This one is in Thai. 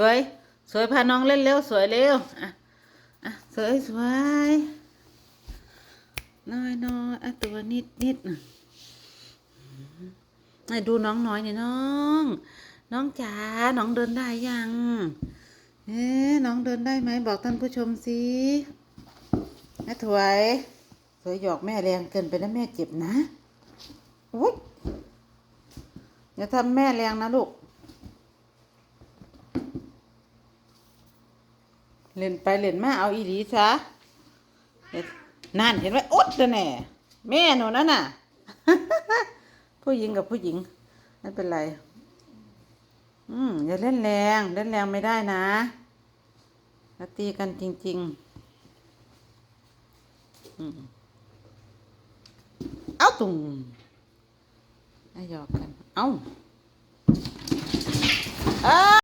สวย สวยพาน้องเล่นเร็วสวยเร็วอะอะสวยสวยน้อยน้อยอะตัวนิดนิดน่ะให้ดูน้องน้อยนี่น้อง น้องจ๋าน้องเดินได้ยังเอ๊น้องเดินได้ไหมบอกท่านผู้ชมสิแม่ถวยสวยหยอกแม่แรงเกินไปนะแม่เจ็บนะอุ้ยอย่าทำแม่แรงนะลูก เล่นไปเล่นมาเอาอีหลีซะนั่นเห็นไหมอดเลยแน่แม่หนูนั่นน่ะ ผู้หญิงกับผู้หญิงไม่เป็นไร อืมอย่าเล่นแรงเล่นแรงไม่ได้นะแล้วตีกันจริง ๆ อืมเอาตุ่มไอหยอกกัน เอา